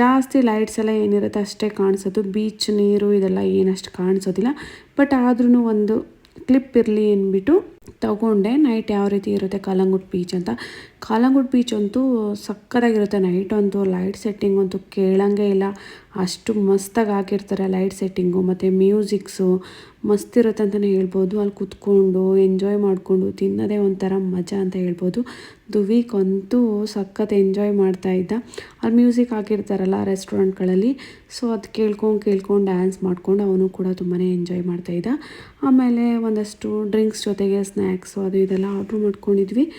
ಜಾಸ್ತಿ ಲೈಟ್ಸ್ ಎಲ್ಲ ಏನಿರುತ್ತೆ ಅಷ್ಟೇ ಕಾಣಿಸೋದು. ಬೀಚ್ ನೀರು ಇದೆಲ್ಲ ಏನಷ್ಟು ಕಾಣಿಸೋದಿಲ್ಲ. ಬಟ್ ಆದ್ರೂ ಒಂದು ಕ್ಲಿಪ್ ಇರಲಿ ಅಂದ್ಬಿಟ್ಟು ತಗೊಂಡೆ. ನೈಟ್ ಯಾವ ರೀತಿ ಇರುತ್ತೆ ಕಾಲಂಗುಡ್ ಬೀಚ್ ಅಂತ. ಕಾಲಂಗುಡ್ ಬೀಚ್ ಅಂತೂ ಸಕ್ಕತ್ತಾಗಿರುತ್ತೆ. ನೈಟ್ ಅಂತೂ ಲೈಟ್ ಸೆಟ್ಟಿಂಗ್ ಅಂತೂ ಕೇಳಂಗೆ ಇಲ್ಲ. ಅಷ್ಟು ಮಸ್ತಾಗಿ ಹಾಕಿರ್ತಾರೆ ಲೈಟ್ ಸೆಟ್ಟಿಂಗು ಮತ್ತು ಮ್ಯೂಸಿಕ್ಸು ಮಸ್ತ್ ಇರುತ್ತೆ ಅಂತಲೇ ಹೇಳ್ಬೋದು. ಅಲ್ಲಿ ಕುತ್ಕೊಂಡು ಎಂಜಾಯ್ ಮಾಡಿಕೊಂಡು, ತಿನ್ನೋದೇ ಒಂಥರ ಮಜಾ ಅಂತ ಹೇಳ್ಬೋದು. ದುವೀಕ್ ಅಂತೂ ಸಖತ್ ಎಂಜಾಯ್ ಮಾಡ್ತಾ ಇದ್ದ. ಅಲ್ಲಿ ಮ್ಯೂಸಿಕ್ ಹಾಕಿರ್ತಾರಲ್ಲ ರೆಸ್ಟೋರೆಂಟ್ಗಳಲ್ಲಿ ಸೊ ಅದು ಕೇಳ್ಕೊಂಡು ಕೇಳ್ಕೊಂಡು ಡ್ಯಾನ್ಸ್ ಮಾಡ್ಕೊಂಡು ಅವನು ಕೂಡ ತುಂಬಾ ಎಂಜಾಯ್ ಮಾಡ್ತಾ ಇದ್ದ. ಆಮೇಲೆ ಒಂದಷ್ಟು ಡ್ರಿಂಕ್ಸ್ ಜೊತೆಗೆ ಸ್ನ್ಯಾಕ್ಸು ಅದು ಇದೆಲ್ಲ ಆರ್ಡ್ರ್ ಮಾಡ್ಕೊಂಡಿದ್ವಿ.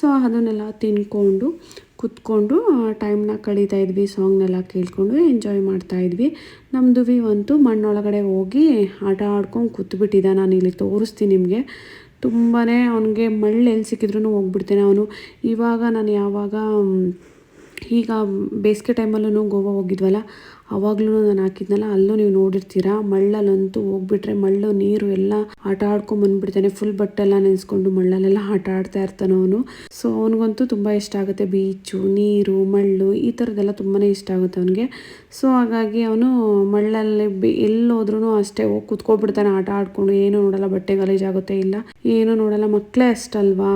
ಸೊ ಅದನ್ನೆಲ್ಲ ತಿನ್ಕೊಂಡು ಕುತ್ಕೊಂಡು ಟೈಮ್ನ ಕಳೀತಾ ಇದ್ವಿ ಸಾಂಗ್ನೆಲ್ಲ ಕೇಳ್ಕೊಂಡು ಎಂಜಾಯ್ ಮಾಡ್ತಾ ಇದ್ವಿ. ನಮ್ಮದು ವಿ ಅಂತೂ ಮಣ್ಣೊಳಗಡೆ ಹೋಗಿ ಆಟ ಆಡ್ಕೊಂಡು ಕೂತ್ಬಿಟ್ಟಿದ್ದ ನಾನು ಇಲ್ಲಿ ತೋರಿಸ್ತೀನಿ ನಿಮಗೆ. ತುಂಬಾ ಅವನಿಗೆ ಮಳ್ಳು ಎಲ್ಲಿ ಸಿಕ್ಕಿದ್ರೂ ಹೋಗ್ಬಿಡ್ತಾನೆ ಅವನು. ಇವಾಗ ನಾನು ಯಾವಾಗ ಈಗ ಬೇಸಿಗೆ ಟೈಮಲ್ಲೂ ಗೋವಾ ಹೋಗಿದ್ವಲ್ಲ ಅವಾಗಲೂ ನಾನು ಹಾಕಿದ್ನಲ್ಲ, ಅಲ್ಲೂ ನೀವು ನೋಡಿರ್ತೀರಾ? ಮಳ್ಳಲ್ಲಂತೂ ಹೋಗ್ಬಿಟ್ರೆ ಮಳ್ಳು, ನೀರು ಎಲ್ಲ ಆಟ ಆಡ್ಕೊಂಡ್ ಬಂದ್ಬಿಡ್ತಾನೆ. ಫುಲ್ ಬಟ್ಟೆಲ್ಲ ನೆನೆಸ್ಕೊಂಡು ಮಳ್ಳಲ್ಲೆಲ್ಲ ಆಟ ಆಡ್ತಾ ಇರ್ತಾನೆ ಅವನು. ಸೊ ಅವನಿಗಂತೂ ತುಂಬ ಇಷ್ಟ ಆಗುತ್ತೆ. ಬೀಚು, ನೀರು, ಮಳ್ಳು, ಈ ಥರದ್ದೆಲ್ಲ ತುಂಬಾ ಇಷ್ಟ ಆಗುತ್ತೆ ಅವನಿಗೆ. ಸೊ ಹಾಗಾಗಿ ಅವನು ಮಳ್ಳಲ್ಲಿ ಬಿ ಎಲ್ಲೋದ್ರೂ ಅಷ್ಟೇ ಹೋಗಿ ಕುತ್ಕೊಬಿಡ್ತಾನೆ. ಆಟ ಆಡ್ಕೊಂಡು ಏನು ನೋಡಲ್ಲ, ಬಟ್ಟೆ ಗಲೀಜಾಗುತ್ತೆ ಇಲ್ಲ. ಏನು ನೋಡಲ್ಲ. ಮಕ್ಕಳೇ ಅಷ್ಟಲ್ವಾ?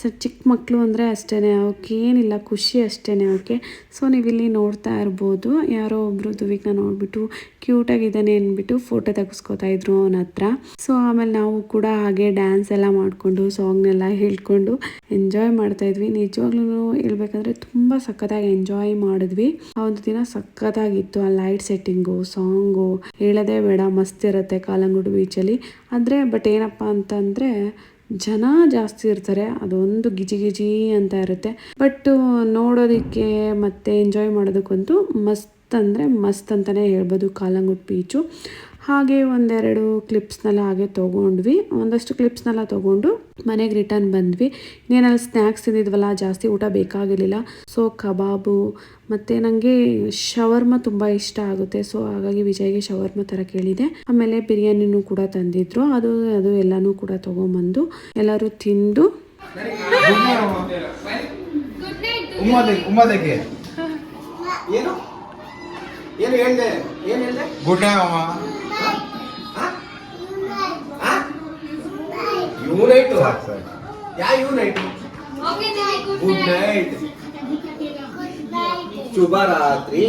ಸ ಚಿಕ್ಕ ಮಕ್ಕಳು ಅಂದರೆ ಅಷ್ಟೇ ಅವಕ್ಕೆ ಏನಿಲ್ಲ, ಖುಷಿ ಅಷ್ಟೇ ಅವಕ್ಕೆ. ಸೊ ನೀವಿಲ್ಲಿ ನೋಡ್ತಾ ಇರ್ಬೋದು, ಯಾರೋ ಒಬ್ಬರು ದುವಿಕ್ನ ನೋಡಿಬಿಟ್ಟು ಕ್ಯೂಟಾಗಿದ್ದಾನೆ ಅಂದ್ಬಿಟ್ಟು ಫೋಟೋ ತೆಗೆಸ್ಕೊತಾ ಇದ್ರು ಅವನ ಹತ್ರ. ಸೊ ಆಮೇಲೆ ನಾವು ಕೂಡ ಹಾಗೆ ಡ್ಯಾನ್ಸ್ ಎಲ್ಲ ಮಾಡಿಕೊಂಡು ಸಾಂಗ್ನೆಲ್ಲ ಹೇಳ್ಕೊಂಡು ಎಂಜಾಯ್ ಮಾಡ್ತಾ ಇದ್ವಿ. ನಿಜವಾಗ್ಲೂ ಹೇಳ್ಬೇಕಂದ್ರೆ ತುಂಬ ಸಖತ್ತಾಗಿ ಎಂಜಾಯ್ ಮಾಡಿದ್ವಿ. ಆ ಒಂದು ದಿನ ಸಖತ್ತಾಗಿತ್ತು, ಆ ಲೈಟ್ ಸೆಟ್ಟಿಂಗು ಸಾಂಗು ಹೇಳೋದೇ ಬೇಡ, ಮಸ್ತ್ ಇರುತ್ತೆ ಕಾಲಂಗುಡು ಬೀಚಲ್ಲಿ ಆದರೆ ಬಟ್ ಏನಪ್ಪ ಅಂತಂದರೆ ಜನ ಜಾಸ್ತಿ ಇರ್ತಾರೆ, ಅದೊಂದು ಗಿಜಿ ಗಿಜಿ ಅಂತ ಇರುತ್ತೆ. ಬಟ್ ನೋಡೋದಕ್ಕೆ ಮತ್ತೆ ಎಂಜಾಯ್ ಮಾಡೋದಕ್ಕಂತೂ ಮಸ್ತ್ ಅಂದರೆ ಮಸ್ತ್ ಅಂತಲೇ ಹೇಳ್ಬೋದು ಕಾಲಂಗುಟ್ ಬೀಚು ಹಾಗೆ ಒಂದೆರಡು ಕ್ಲಿಪ್ಸ್ನೆಲ್ಲ ಹಾಗೆ ತೊಗೊಂಡ್ವಿ. ಒಂದಷ್ಟು ಕ್ಲಿಪ್ಸ್ನೆಲ್ಲ ತೊಗೊಂಡು ಮನೆಗೆ ರಿಟರ್ನ್ ಬಂದ್ವಿ. ಇನ್ನೇನಲ್ಲಿ ಸ್ನ್ಯಾಕ್ಸ್ ತಿಂದಿದ್ವಲ್ಲ ಜಾಸ್ತಿ ಊಟ ಬೇಕಾಗಿರಲಿಲ್ಲ. ಸೊ ಕಬಾಬು ಮತ್ತು ನನಗೆ ಶವರ್ಮ ತುಂಬ ಇಷ್ಟ ಆಗುತ್ತೆ. ಸೊ ಹಾಗಾಗಿ ವಿಜಯ್ಗೆ ಶವರ್ಮ ಥರ ಕೇಳಿದೆ. ಆಮೇಲೆ ಬಿರಿಯಾನಿನೂ ಕೂಡ ತಂದಿದ್ರು. ಅದು ಅದು ಎಲ್ಲನೂ ಕೂಡ ತೊಗೊಂಬಂದು ಎಲ್ಲರೂ ತಿಂದು ಉಮ್ಮದೆ ಉಮ್ಮದಕ್ಕೆ ಏನು? ಏನು ಹೇಳ್ದೆ? ಏನು ಹೇಳ್ದೆ? ಗುಡ್ ನೈಟ್ ಅಮ್ಮ ಯೂನೈಟ್ ಯಾ ಯೂನೈಟ್ ಗುಡ್ ನೈಟ್ ಶುಭ ರಾತ್ರಿ.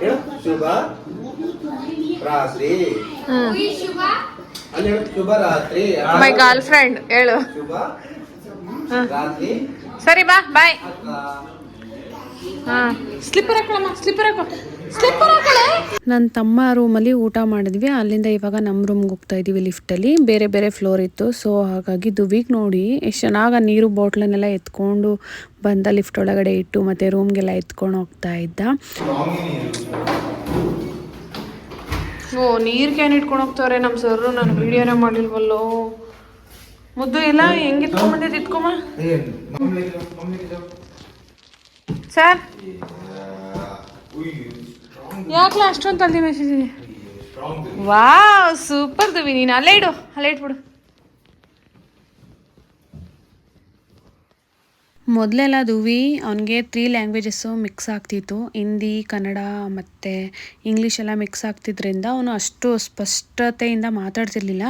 ಹೇಳು ಶುಭ ರಾತ್ರಿ. ಅಲ್ಲಿ ಹೇಳು ಶುಭ ರಾತ್ರಿ. ಮೈ ಗರ್ಲ್ ಫ್ರೆಂಡ್ ಹೇಳು. ಶುಭ ರಾತ್ರಿ. ಸರಿ ಬಾ ಬಾಯ್ ಹಾ ಹಾಂ. ಸ್ಲಿಪ್ಪರ್ ಹಾಕೊಳ್ಳಮ್ಮ ಸ್ಲಿಪ್ಪರ್ ಹಾಕೋ ಸ್ಲಿಪ್ಪರ್ ಹಾಕೊಳ್ಳೆ ನನ್ನ ತಮ್ಮ ರೂಮಲ್ಲಿ ಊಟ ಮಾಡಿದ್ವಿ. ಅಲ್ಲಿಂದ ಇವಾಗ ನಮ್ಮ ರೂಮ್ಗೆ ಹೋಗ್ತಾ ಇದ್ದೀವಿ ಲಿಫ್ಟಲ್ಲಿ ಬೇರೆ ಬೇರೆ ಫ್ಲೋರ್ ಇತ್ತು. ಸೊ ಹಾಗಾಗಿ ದುವಿಗೆ ನೋಡಿ ಎಷ್ಟು ಚೆನ್ನಾಗಿ ನೀರು ಬಾಟ್ಲನ್ನೆಲ್ಲ ಎತ್ಕೊಂಡು ಬಂದ ಲಿಫ್ಟ್ ಒಳಗಡೆ ಇಟ್ಟು ಮತ್ತು ರೂಮ್ಗೆಲ್ಲ ಎತ್ಕೊಂಡು ಹೋಗ್ತಾ ಇದ್ದ. ಓ ನೀರು ಕ್ಯಾನ್ ಇಟ್ಕೊಂಡು ಹೋಗ್ತಾವ್ರೆ ನಮ್ಮ ಸರ್ ನಾನು ವಿಡಿಯೋನೇ ಮಾಡಿಲ್ವಲ್ಲೋ. ಮುದ್ದು ಇಲ್ಲ? ಹೆಂಗೆ ಇಟ್ಕೊಂಬಂದಿದ್ದು ಇಟ್ಕೊಂಬ ಸರ್ ಉಯ್ಯು ಯಾಕೆ ಅಷ್ಟೊಂದು ತಲೆ ಮೆಸೇಜ್ ಇದೆ ಸ್ಟ್ರಾಂಗ್ ವಾ ಸೂಪರ್ ದುವಿ ನೀನು. ಅಲ್ಲೇ ಇಡು, ಅಲ್ಲೇ ಇಟ್ಬಿಡು. ಮೊದಲೆಲ್ಲ ದುವಿ ಅವನಿಗೆ ತ್ರೀ ಲ್ಯಾಂಗ್ವೇಜಸ್ಸು ಮಿಕ್ಸ್ ಆಗ್ತಿತ್ತು. ಹಿಂದಿ, ಕನ್ನಡ ಮತ್ತು ಇಂಗ್ಲೀಷ್ ಎಲ್ಲ ಮಿಕ್ಸ್ ಆಗ್ತಿದ್ರಿಂದ ಅವನು ಅಷ್ಟು ಸ್ಪಷ್ಟತೆಯಿಂದ ಮಾತಾಡ್ತಿರ್ಲಿಲ್ಲ.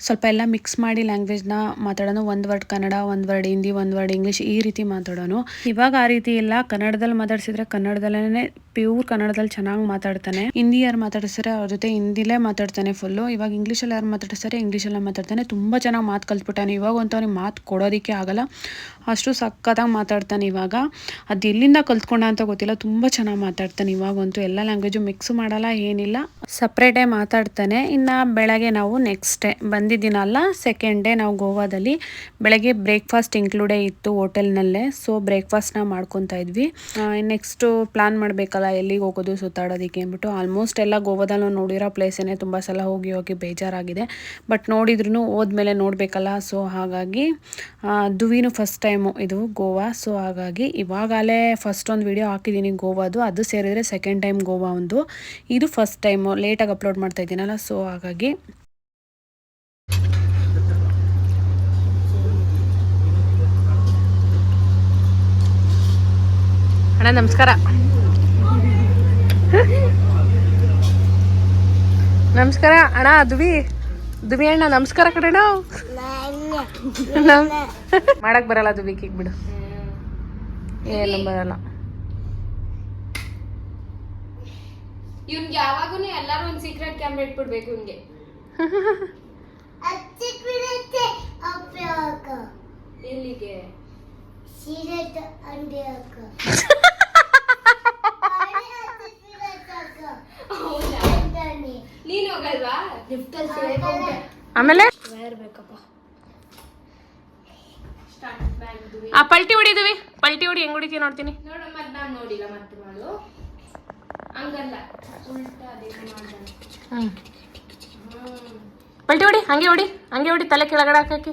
ಸ್ವಲ್ಪ ಎಲ್ಲ ಮಿಕ್ಸ್ ಮಾಡಿ ಲ್ಯಾಂಗ್ವೇಜ್ನ ಮಾತಾಡೋನು. ಒಂದು ವರ್ಡ್ ಕನ್ನಡ, ಒಂದು ವರ್ಡ್ ಹಿಂದಿ, ಒಂದು ವರ್ಡ್ ಇಂಗ್ಲೀಷ್ ಈ ರೀತಿ ಮಾತಾಡೋನು. ಇವಾಗ ಆ ರೀತಿ ಇಲ್ಲ. ಕನ್ನಡದಲ್ಲಿ ಮಾತಾಡ್ಸಿದ್ರೆ ಕನ್ನಡದಲ್ಲೇ ಪ್ಯೂರ್ ಕನ್ನಡದಲ್ಲಿ ಚೆನ್ನಾಗಿ ಮಾತಾಡ್ತಾನೆ. ಹಿಂದಿ ಯಾರು ಮಾತಾಡಿಸ್ತಾರೆ ಅವ್ರ ಜೊತೆ ಹಿಂದಿಲೇ ಮಾತಾಡ್ತಾನೆ ಫುಲ್ಲು ಇವಾಗ ಇಂಗ್ಲೀಷಲ್ಲಿ ಯಾರು ಮಾತಾಡಿಸ್ತಾರೆ ಇಂಗ್ಲೀಷಲ್ಲೇ ಮಾತಾಡ್ತಾನೆ. ತುಂಬ ಚೆನ್ನಾಗಿ ಮಾತು ಕಲ್ತ್ಬಿಟ್ಟಾನೆ. ಇವಾಗ ಅಂತ ಅವ್ನಿಗೆ ಮಾತು ಕೊಡೋದಕ್ಕೆ ಆಗಲ್ಲ. ಅಷ್ಟು ಮಾತಾಡ್ತಾನೆ ಇವಾಗ. ಅದು ಎಲ್ಲಿಂದ ಕಲ್ತ್ಕೊಂಡ ಅಂತ ಗೊತ್ತಿಲ್ಲ. ತುಂಬ ಚೆನ್ನಾಗಿ ಮಾತಾಡ್ತಾನೆ ಇವಾಗಂತೂ. ಎಲ್ಲ ಲ್ಯಾಂಗ್ವೇಜು ಮಿಕ್ಸ್ ಮಾಡಲ್ಲ, ಏನಿಲ್ಲ. ಸಪ್ರೇಟೇ ಮಾತಾಡ್ತಾನೆ. ಇನ್ನು ಬೆಳಗ್ಗೆ ನಾವು ನೆಕ್ಸ್ಟ್ ಡೇ ಬಂದಿದ್ದೀನಲ್ಲ ಸೆಕೆಂಡ್ ಡೇ ನಾವು ಗೋವಾದಲ್ಲಿ ಬೆಳಗ್ಗೆ ಬ್ರೇಕ್ಫಾಸ್ಟ್ ಇನ್ಕ್ಲೂಡೇ ಇತ್ತು ಹೋಟೆಲ್ನಲ್ಲೇ. ಸೊ ಬ್ರೇಕ್ಫಾಸ್ಟ್ನ ಮಾಡ್ಕೊತಾ ಇದ್ವಿ. ನೆಕ್ಸ್ಟು ಪ್ಲಾನ್ ಮಾಡಬೇಕಲ್ಲ, ಎಲ್ಲಿಗೆ ಹೋಗೋದು, ಸುತ್ತಾಡೋದಕ್ಕೆ ಅಂದ್ಬಿಟ್ಟು. ಆಲ್ಮೋಸ್ಟ್ ಎಲ್ಲ ಗೋವಾದಲ್ಲಿ ನೋಡಿರೋ ಪ್ಲೇಸೇ ತುಂಬ ಸಲ ಹೋಗಿ ಹೋಗಿ ಬೇಜಾರಾಗಿದೆ. ಬಟ್ ನೋಡಿದ್ರು ಹೋದ್ಮೇಲೆ ನೋಡಬೇಕಲ್ಲ. ಸೊ ಹಾಗಾಗಿ ದುವಿನೂ ಫಸ್ಟ್ ಟೈಮು ಇದು ಗೋವಾ. ಸೊ ಹಾಗಾಗಿ ಇವಾಗಲೇ ಫಸ್ಟ್ ಒಂದು ವಿಡಿಯೋ ಹಾಕಿದ್ದೀನಿ ಗೋವಾದು. ಅದು ಸೇರಿದರೆ ಸೆಕೆಂಡ್ ಟೈಮ್ ಗೋವಾ ಒಂದು. ಇದು ಫಸ್ಟ್ ಟೈಮು ಲೇಟಾಗಿ ಅಪ್ಲೋಡ್ ಮಾಡ್ತಾ ಇದ್ದೀನಲ್ಲ ಸೊ ಹಾಗಾಗಿ ಅಣ್ಣ, ನಮಸ್ಕಾರ. ನಮಸ್ಕಾರ ಅಣ್ಣ, ದುವಿ ದುವಿ ಅಣ್ಣ, ನಮಸ್ಕಾರ ಕಡೆಣ ಮಾಡಕ್ ಬರಲ್ಲ ಅದು ದುವಿಕಿಗ್ ಬಿಡು. ಏನು ಬರಲ್ಲ. ಇವ್ನ್ಗೆ ಯಾವಾಗೂ ಎಲ್ಲಾರು ಒಂದ್ ಸೀಕ್ರೆಟ್ ಕ್ಯಾಮ್ರಾ ಇಟ್ಬಿಡ್ಬೇಕು ಇವ್ನ್ಗೆ. ಎಲ್ಲಿಗೆ? ಸೀರೆಟ್ ಅಕ್ಕ ನೀನ್ ಹೋಗಲ್ವಾ? ಆಮೇಲೆ? ಬೇಕಪ್ಪ. ಆ ಪಲ್ಟಿ ಹೊಡಿದ್ವಿ. ಪಲ್ಟಿ ಹೊಡಿ ಹೆಂಗ್ ಹೊಡಿತೀವಿ ನೋಡ್ತೀನಿ. ಪಲ್ಟಿ ಹೊಡಿ ಹಂಗೆ ಹೊಡಿ ಹಂಗೆ ಹೊಡಿ ತಲೆ ಕೆಳಗಡೆ ಹಾಕಿ.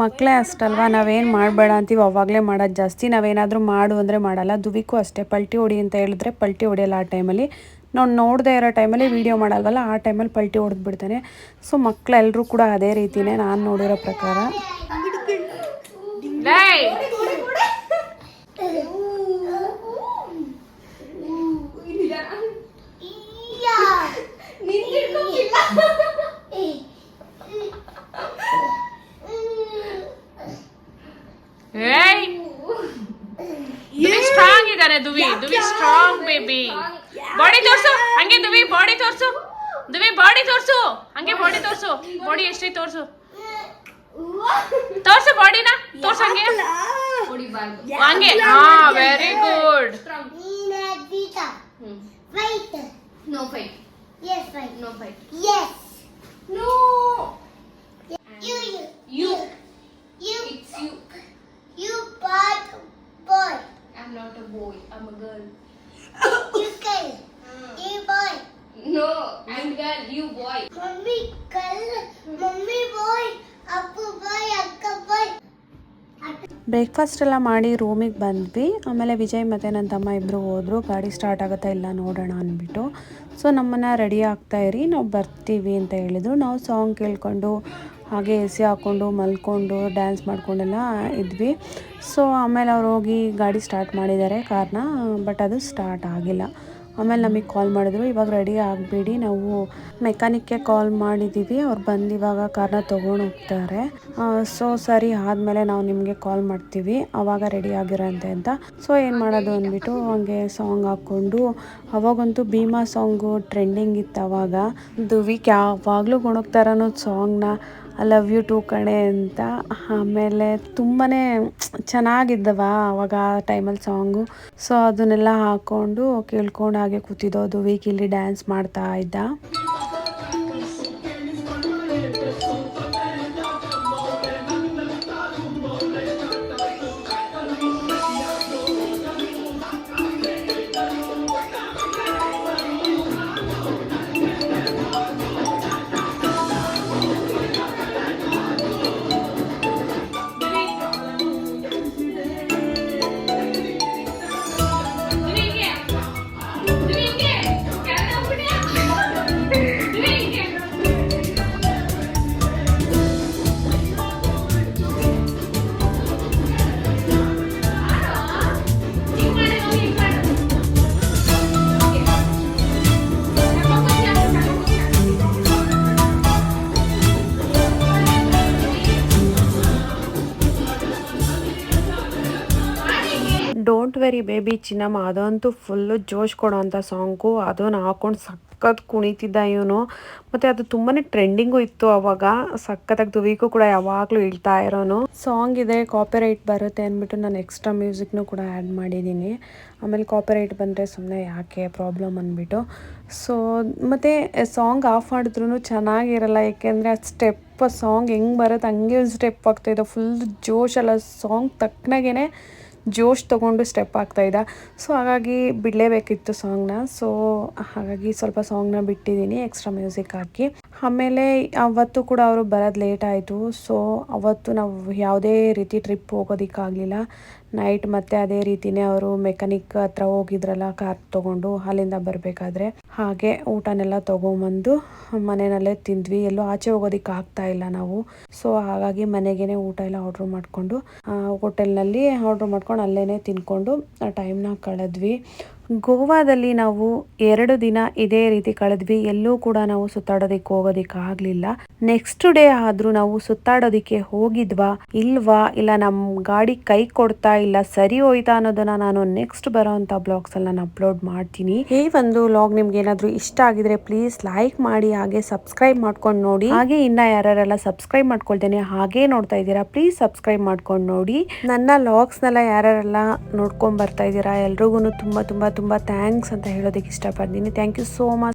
ಮಕ್ಕಳೇ ಅಷ್ಟಲ್ವಾ ನಾವೇನು ಮಾಡಬೇಡ ಅಂತೀವಿ ಅವಾಗಲೇ ಮಾಡೋದು ಜಾಸ್ತಿ. ನಾವೇನಾದರೂ ಮಾಡು ಅಂದರೆ ಮಾಡಲ್ಲ ದುವಿಕ್ಕೂ ಅಷ್ಟೇ. ಪಲ್ಟಿ ಹೊಡಿ ಅಂತ ಹೇಳಿದ್ರೆ ಪಲ್ಟಿ ಹೊಡೆಯಲ್ಲ ಆ ಟೈಮಲ್ಲಿ. ನಾವು ನೋಡದೇ ಇರೋ ಟೈಮಲ್ಲಿ ವೀಡಿಯೋ ಮಾಡಲ್ವಲ್ಲ ಆ ಟೈಮಲ್ಲಿ ಪಲ್ಟಿ ಹೊಡೆದ್ಬಿಡ್ತಾನೆ ಸೊ ಮಕ್ಕಳೆಲ್ಲರೂ ಕೂಡ ಅದೇ ರೀತಿನೇ ನಾನು ನೋಡಿರೋ ಪ್ರಕಾರ. ಸ್ಟ್ರಾಂಗ್ ಇದಾನೆ Duvi Duvi strong baby body ತೋರ್ಸು. ಹಂಗೆ ದುವಿ ಬಾಡಿ ತೋರ್ಸು. ದುವಿ ಬಾಡಿ ತೋರ್ಸು. ಹಂಗೆ ಬಾಡಿ ತೋರ್ಸು. ಬಾಡಿ ಎಷ್ಟೈತೆ ತೋರ್ಸು. ತೋರ್ಸು ಬಾಡಿನ ತೋರ್ಸು ಹಂಗೆ ಹೊಡಿಬಾರ್ದು ಹಂಗೆ ಹಾ ವೆರಿ ಗುಡ್ ನೀನೆ ಬೀಟ ಹ್ಮ್ fight no fight yes fight no fight yes no you you you you it's you you but boy I am not a boy I am a girl you call you boy no I am girl you breakfast ಎಲ್ಲ ಮಾಡಿ ರೂಮಿಗೆ ಬಂದ್ವಿ. ಆಮೇಲೆ ವಿಜಯ್ ಮತ್ತು ನನ್ನ ತಮ್ಮ ಇಬ್ಬರು ಹೋದರು. ಗಾಡಿ ಸ್ಟಾರ್ಟ್ ಆಗುತ್ತಾ ಇಲ್ಲ ನೋಡೋಣ ಅಂದ್ಬಿಟ್ಟು. ಸೊ ನಮ್ಮನ್ನು ರೆಡಿ ಆಗ್ತಾ ಇರಿ. ನಾವು ಬರ್ತೀವಿ ಅಂತ ಹೇಳಿದರು. ನಾವು ಸಾಂಗ್ ಕೇಳ್ಕೊಂಡು, ಹಾಗೆ ಎ ಸಿ ಹಾಕ್ಕೊಂಡು ಮಲ್ಕೊಂಡು ಡ್ಯಾನ್ಸ್ ಮಾಡ್ಕೊಂಡೆಲ್ಲ ಇದ್ವಿ. ಸೊ ಆಮೇಲೆ ಅವ್ರು ಹೋಗಿ ಗಾಡಿ ಸ್ಟಾರ್ಟ್ ಮಾಡಿದ್ದಾರೆ. ಕಾರ್ನ ಬಟ್ ಅದು ಸ್ಟಾರ್ಟ್ ಆಗಿಲ್ಲ. ಆಮೇಲೆ ನಮಗೆ ಕಾಲ್ ಮಾಡಿದ್ರು. ಇವಾಗ ರೆಡಿ ಆಗಬೇಡಿ. ನಾವು ಮೆಕ್ಯಾನಿಕ್ಗೆ ಕಾಲ್ ಮಾಡಿದ್ದೀವಿ ಅವ್ರು ಬಂದು ಇವಾಗ ಕಾರ್ನ ತೊಗೊಂಡು ಹೋಗ್ತಾರೆ. ಸೊ ಸರಿ, ಆದಮೇಲೆ ನಾವು ನಿಮಗೆ ಕಾಲ್ ಮಾಡ್ತೀವಿ. ಆವಾಗ ರೆಡಿ ಆಗಿರೋಂತೆ ಅಂತ. ಸೊ ಏನು ಮಾಡೋದು ಅಂದ್ಬಿಟ್ಟು ಹಂಗೆ ಸಾಂಗ್ ಹಾಕ್ಕೊಂಡು, ಅವಾಗಂತೂ ಭೀಮಾ ಸಾಂಗು ಟ್ರೆಂಡಿಂಗ್ ಇತ್ತು ಅವಾಗ. ದುವಿಕ್ ಯಾವಾಗಲೂ ಗುಣಗ್ತಾರ ಅನ್ನೋದು ಸಾಂಗ್ನ ಐ ಲವ್ ಯು ಟು ಕಣೆ ಅಂತ. ಆಮೇಲೆ ತುಂಬಾ ಚೆನ್ನಾಗಿದ್ದವ ಅವಾಗ ಆ ಟೈಮಲ್ಲಿ ಸಾಂಗು ಸೊ ಅದನ್ನೆಲ್ಲ ಹಾಕ್ಕೊಂಡು ಕೇಳ್ಕೊಂಡು ಹಾಗೆ ಕೂತಿದ್ದೋ. ಅದು ಇಲ್ಲಿ ಡ್ಯಾನ್ಸ್ ಮಾಡ್ತಾ ಇದ್ದ. ವೆರಿ ಬೇಬಿ ಚಿನ್ನಮ್ಮ, ಅದಂತೂ ಫುಲ್ಲು ಜೋಶ್ ಕೊಡೋವಂಥ ಸಾಂಗು. ಅದನ್ನು ಹಾಕೊಂಡು ಸಖತ್ ಕುಣಿತಿದ್ದ ಇವನು. ಮತ್ತು ಅದು ತುಂಬಾ ಟ್ರೆಂಡಿಂಗು ಇತ್ತು ಅವಾಗ. ಸಖತ್ತಾಗಿ ದುವಿಗೂ ಕೂಡ ಯಾವಾಗಲೂ ಇಳ್ತಾ ಇರೋನು. ಸಾಂಗ್ ಇದೆ ಕಾಪಿರೈಟ್ ಬರುತ್ತೆ ಅಂದ್ಬಿಟ್ಟು ನಾನು ಎಕ್ಸ್ಟ್ರಾ ಮ್ಯೂಸಿಕ್ನು ಕೂಡ ಆ್ಯಡ್ ಮಾಡಿದ್ದೀನಿ ಆಮೇಲೆ ಕಾಪಿರೈಟ್ ಬಂದರೆ ಸುಮ್ಮನೆ ಯಾಕೆ ಪ್ರಾಬ್ಲಮ್ ಅಂದ್ಬಿಟ್ಟು. ಸೊ ಮತ್ತು ಸಾಂಗ್ ಆಫ್ ಮಾಡಿದ್ರೂ ಚೆನ್ನಾಗಿರಲ್ಲ. ಏಕೆಂದರೆ ಆ ಸ್ಟೆಪ್ ಸಾಂಗ್ ಹೆಂಗೆ ಬರುತ್ತೆ, ಹಂಗೆ ಒಂದು ಸ್ಟೆಪ್ ಆಗ್ತಾಯಿದೆ ಫುಲ್ ಜೋಶಲ್ಲ ಸಾಂಗ್ ತಕ್ಕನಾಗೇ ಜೋಶ್ ತೊಗೊಂಡು ಸ್ಟೆಪ್ ಆಗ್ತಾಯಿದ್ದ ಸೊ ಹಾಗಾಗಿ ಬಿಡಲೇಬೇಕಿತ್ತು ಸಾಂಗ್ನ ಸೊ ಹಾಗಾಗಿ ಸ್ವಲ್ಪ ಸಾಂಗ್ನ ಬಿಟ್ಟಿದ್ದೀನಿ ಎಕ್ಸ್ಟ್ರಾ ಮ್ಯೂಸಿಕ್ ಹಾಕಿ. ಆಮೇಲೆ ಅವತ್ತು ಕೂಡ ಅವರು ಬರೋದು ಲೇಟ್ ಆಯಿತು. ಸೊ ಅವತ್ತು ನಾವು ಯಾವುದೇ ರೀತಿ ಟ್ರಿಪ್ ಹೋಗೋದಕ್ಕಾಗಲಿಲ್ಲ. ನೈಟ್ ಮತ್ತೆ ಅದೇ ರೀತಿನೇ ಅವರು ಮೆಕ್ಯಾನಿಕ್ ಹತ್ರ ಹೋಗಿದ್ರಲ್ಲ ಕಾರ್ ತಗೊಂಡು ಅಲ್ಲಿಂದ ಬರಬೇಕಾದ್ರೆ. ಹಾಗೆ ಊಟನೆಲ್ಲ ತೊಗೊಂಬಂದು ಮನೆಯಲ್ಲೇ ತಿಂದ್ವಿ. ಎಲ್ಲೂ ಆಚೆ ಹೋಗೋದಕ್ಕೆ ಆಗ್ತಾ ಇಲ್ಲ ನಾವು. ಸೊ ಹಾಗಾಗಿ ಮನೆಗೇನೆ ಊಟ ಎಲ್ಲ ಆರ್ಡ್ರ್ ಮಾಡಿಕೊಂಡು ಹೋಟೆಲ್ನಲ್ಲಿ ಆರ್ಡ್ರ್ ಮಾಡ್ಕೊಂಡು ಅಲ್ಲೇ ತಿನ್ಕೊಂಡು ಆ ಟೈಮ್ನ ಕಳೆದ್ವಿ. ಗೋವಾದಲ್ಲಿ ನಾವು ಎರಡು ದಿನ ಇದೇ ರೀತಿ ಕಳೆದ್ವಿ. ಎಲ್ಲೂ ಕೂಡ ನಾವು ಸುತ್ತಾಡೋದಕ್ಕೆ ಹೋಗೋದಿಕ್ಕೆ ಆಗಲಿಲ್ಲ. ನೆಕ್ಸ್ಟ್ ಡೇ ಆದ್ರೂ ನಾವು ಸುತ್ತಾಡೋದಿಕ್ಕೆ ಹೋಗಿದ್ವಾ, ಇಲ್ವಾ, ಇಲ್ಲ ನಮ್ಮ ಗಾಡಿ ಕೈ ಕೊಡ್ತಾ ಇಲ್ಲ, ಸರಿ ಹೋಯ್ತಾ ಅನ್ನೋದನ್ನ ನಾನು ನೆಕ್ಸ್ಟ್ ಬರೋವಂಥ ಬ್ಲಾಗ್ಸಲ್ಲಿ ನಾನು ಅಪ್ಲೋಡ್ ಮಾಡ್ತೀನಿ. ಈ ಒಂದು ಲಾಗ್ ನಿಮ್ಗೆ ಏನಾದರೂ ಇಷ್ಟ ಆಗಿದ್ರೆ ಪ್ಲೀಸ್ ಲೈಕ್ ಮಾಡಿ, ಹಾಗೆ ಸಬ್ಸ್ಕ್ರೈಬ್ ಮಾಡ್ಕೊಂಡು ನೋಡಿ. ಹಾಗೆ ಇನ್ನ ಯಾರ್ಯಾರೆಲ್ಲ ಸಬ್ಸ್ಕ್ರೈಬ್ ಮಾಡ್ಕೊಳ್ತೇನೆ, ಹಾಗೆ ನೋಡ್ತಾ ಇದ್ದೀರಾ ಪ್ಲೀಸ್ ಸಬ್ಸ್ಕ್ರೈಬ್ ಮಾಡ್ಕೊಂಡು ನೋಡಿ. ನನ್ನ ವ್ಲಾಗ್ಸ್ನೆಲ್ಲ ಯಾರ್ಯಾರೆಲ್ಲ ನೋಡ್ಕೊಂಡ್ ಬರ್ತಾ ಇದ್ದೀರಾ ಎಲ್ರಿಗೂ ತುಂಬಾ ತುಂಬ ತುಂಬ ಥ್ಯಾಂಕ್ಸ್ ಅಂತ ಹೇಳೋದಕ್ಕೆ ಇಷ್ಟಪಡ್ತೀನಿ. Thank you so much